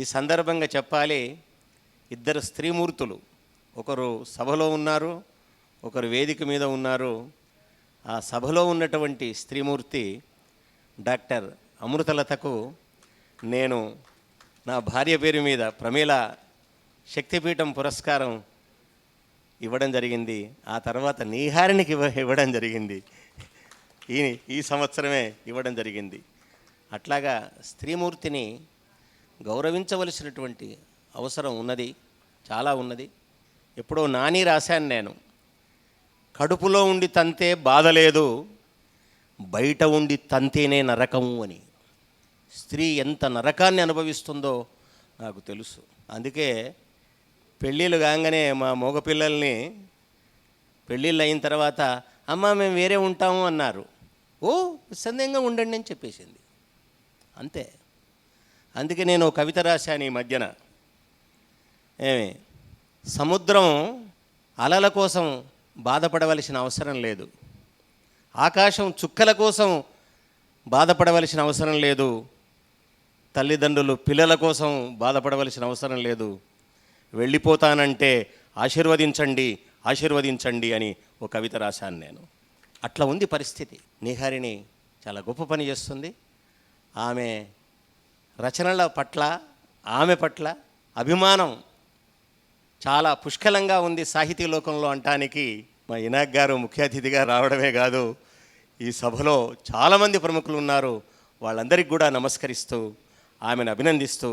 ఈ సందర్భంగా చెప్పాలి ఇద్దరు స్త్రీమూర్తులు. ఒకరు సభలో ఉన్నారు ఒకరు వేదిక మీద ఉన్నారు. ఆ సభలో ఉన్నటువంటి స్త్రీమూర్తి డాక్టర్ అమృతలతకు నేను నా భార్య పేరు మీద ప్రమీల శక్తిపీఠం పురస్కారం ఇవ్వడం జరిగింది. ఆ తర్వాత నీహారినికి ఇవ్వడం జరిగింది. ఈ ఈ సంవత్సరమే ఇవ్వడం జరిగింది. అట్లాగా స్త్రీమూర్తిని గౌరవించవలసినటువంటి అవసరం ఉన్నది చాలా ఉన్నది. ఎప్పుడో నాని రాశాను నేను కడుపులో ఉండి తంతే బాధలేదు బయట ఉండి తంతేనే నరకము అని. స్త్రీ ఎంత నరకాన్ని అనుభవిస్తుందో నాకు తెలుసు. అందుకే పెళ్ళిళ్ళు కాగానే మా మగపిల్లల్ని పెళ్ళిళ్ళు అయిన తర్వాత అమ్మ మేము వేరే ఉంటాము అన్నారు. ఓ సందేహంగా ఉండండి అని చెప్పేసింది. అంతే. అందుకే నేను కవిత రాశాను ఈ మధ్యన. ఏమి? సముద్రం అలల కోసం బాధపడవలసిన అవసరం లేదు. ఆకాశం చుక్కల కోసం బాధపడవలసిన అవసరం లేదు. తల్లిదండ్రులు పిల్లల కోసం బాధపడవలసిన అవసరం లేదు. వెళ్ళిపోతానంటే ఆశీర్వదించండి ఆశీర్వదించండి అని ఒక కవిత రాశాను నేను. అట్లా ఉంది పరిస్థితి. నిహారిణి చాలా గొప్ప పని చేస్తుంది. ఆమె రచనల పట్ల ఆమె పట్ల అభిమానం చాలా పుష్కలంగా ఉంది సాహితీ లోకంలో అంటానికి మా ఇనాక్ గారు ముఖ్య అతిథిగా రావడమే కాదు ఈ సభలో చాలామంది ప్రముఖులు ఉన్నారు. వాళ్ళందరికీ కూడా నమస్కరిస్తూ ఆమెను అభినందిస్తూ